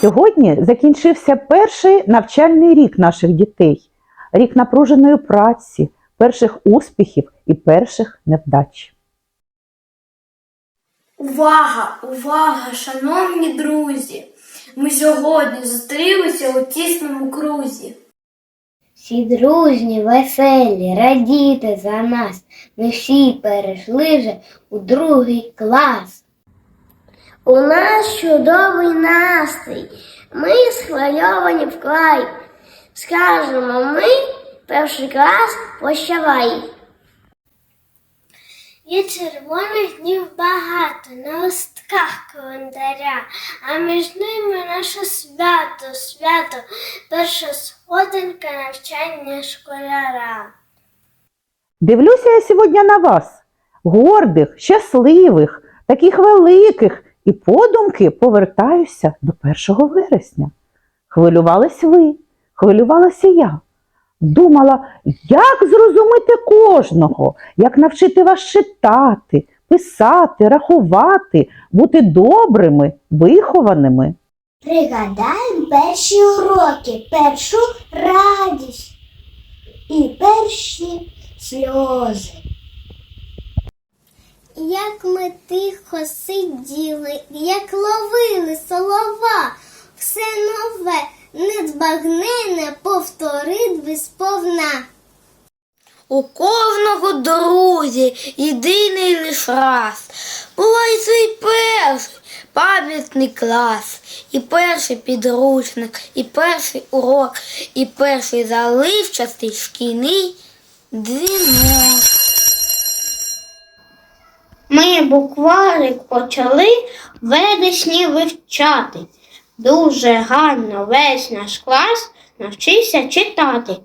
Сьогодні закінчився перший навчальний рік наших дітей, рік напруженої праці, перших успіхів і перших невдач. Увага, увага, шановні друзі! Ми сьогодні зустрілися у тісному крузі. Всі дружні, веселі, радіти за нас. Ми всі перейшли вже у другий клас. У нас чудовий настрій. Ми схвильовані вкрай. Скажемо ми, перший клас прощавай. Є червоних днів багато на листках календаря, а між ними наше свято, свято, перша сходинка навчання школяра. Дивлюся я сьогодні на вас, гордих, щасливих, таких великих, і подумки повертаюся до 1 вересня. Хвилювались ви, хвилювалася я. Думала, як зрозуміти кожного, як навчити вас читати, писати, рахувати, бути добрими, вихованими. Пригадаємо перші уроки, першу радість і перші сльози. Як ми тихо сиділи, як ловили солова, все нове, незбагнене повторить безповна. У кожного друзі єдиний лиш раз. Буває свій перший пам'ятний клас, і перший підручник, і перший урок, і перший заливчастий шкільний дзвінок. Букварик почали в вересні вивчати. Дуже гарно весь наш клас навчився читати.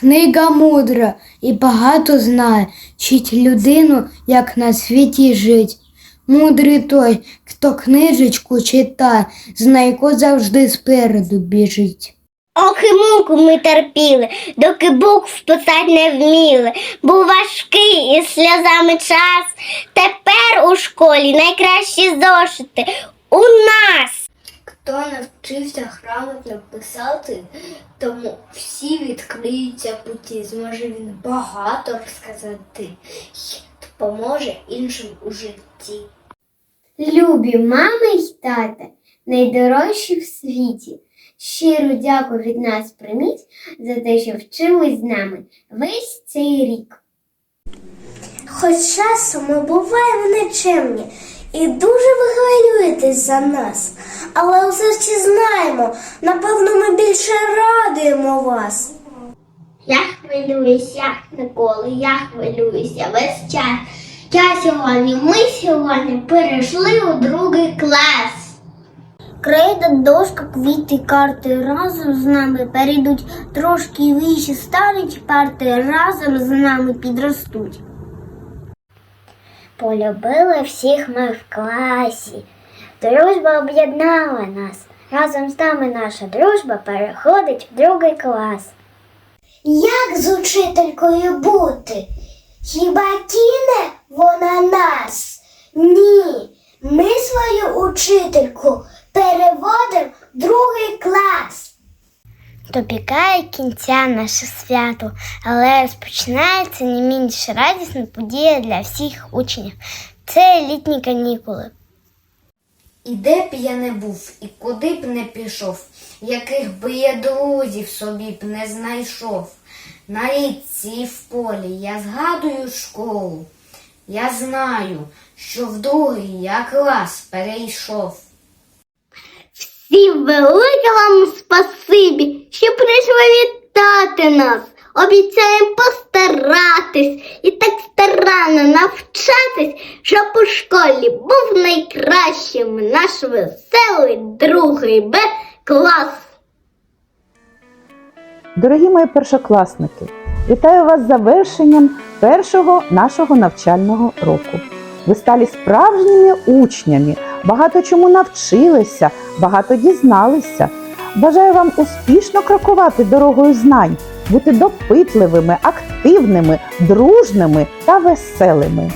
Книга мудра і багато знає, вчить людину, як на світі жить. Мудрий той, хто книжечку читає, знайко завжди спереду біжить. Ох і муку ми терпіли, доки букв писать не вміли. Був важкий із сльозами час. Тепер у школі найкращі зошити у нас. Хто навчився грамотно писати, тому всі відкриються путі, зможе він багато розказати й допоможе іншим у житті. Любі мами й тата, найдорожчі в світі. Щиру дяку від нас прийміть за те, що вчились з нами весь цей рік. Хоч часом ми буваємо нечемні і дуже ви хвилюєтесь за нас, але у серці знаємо, напевно, ми більше радуємо вас. Я хвилююсь, як ніколи, я хвилююся весь час. Я сьогодні, ми сьогодні перейшли у другий клас. Крейда, дошка, квіти, карти разом з нами перейдуть трошки вище стануть парти, разом з нами підростуть. Полюбили всіх ми в класі. Дружба об'єднала нас. Разом з нами наша дружба переходить в другий клас. Як з учителькою бути? Хіба кине вона нас? Ні. Ми свою учительку переводимо другий клас. Добігає кінця наше свято, але розпочинається не менш радісна подія для всіх учнів. Це літні канікули. І де б я не був, і куди б не пішов, яких би я друзів собі б не знайшов. На річці і в полі я згадую школу. Я знаю, що в другий я клас перейшов. Всім велике вам спасибі, що прийшли вітати нас. Обіцяємо постаратись і так старанно навчатись, щоб у школі був найкращим наш веселий другий Б клас. Дорогі мої першокласники, вітаю вас з завершенням першого нашого навчального року. Ви стали справжніми учнями, багато чому навчилися, багато дізналися. Бажаю вам успішно крокувати дорогою знань, бути допитливими, активними, дружними та веселими.